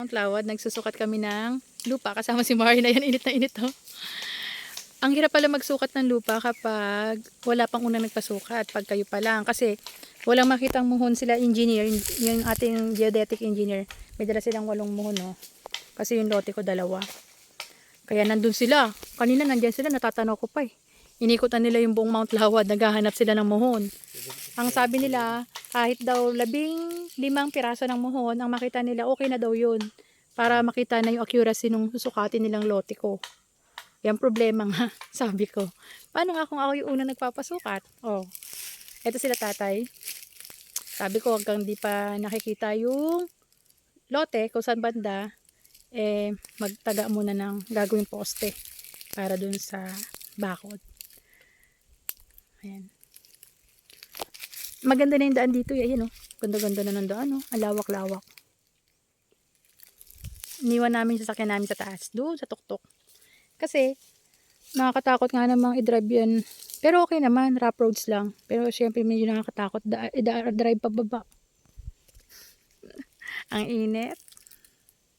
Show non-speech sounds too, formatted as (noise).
Ang lawad, nagsusukat kami ng lupa kasama si Mari na yan, init na init to. Ang hirap pala magsukat ng lupa kapag wala pang unang nagpasukat, pag kayo pa lang. Kasi walang makitang muhon sila engineer, yung ating geodetic engineer. May dala silang walong muhon, no? Kasi yung lote ko dalawa. Kaya nandun sila. Kanina nandyan sila, natatanaw ko pa eh. Inikutan nila yung buong Mount Lawad, naghahanap sila ng muhon. Ang sabi nila, kahit daw labing limang piraso ng muhon, ang makita nila, okay na daw yun. Para makita na yung accuracy nung susukatin nilang lote ko. Yan problema nga, (laughs) sabi ko. Paano nga kung ako yung unang nagpapasukat? Oh, eto sila tatay. Sabi ko, hanggang di pa nakikita yung lote, kung saan banda, eh, magtaga muna ng gagawing poste para dun sa bakod. Ayan. Maganda na yung daan dito. eh. Ayan, oh. Ganda-ganda na ng daan, oh. Ang lawak-lawak. Iniwan namin yung sasakyan namin sa taas. Doon, sa tuktok. Kasi, nakakatakot nga namang i-drive yan. Pero okay naman, rough roads lang. Pero syempre medyo nakakatakot da- i-drive pababa. (laughs) Ang init.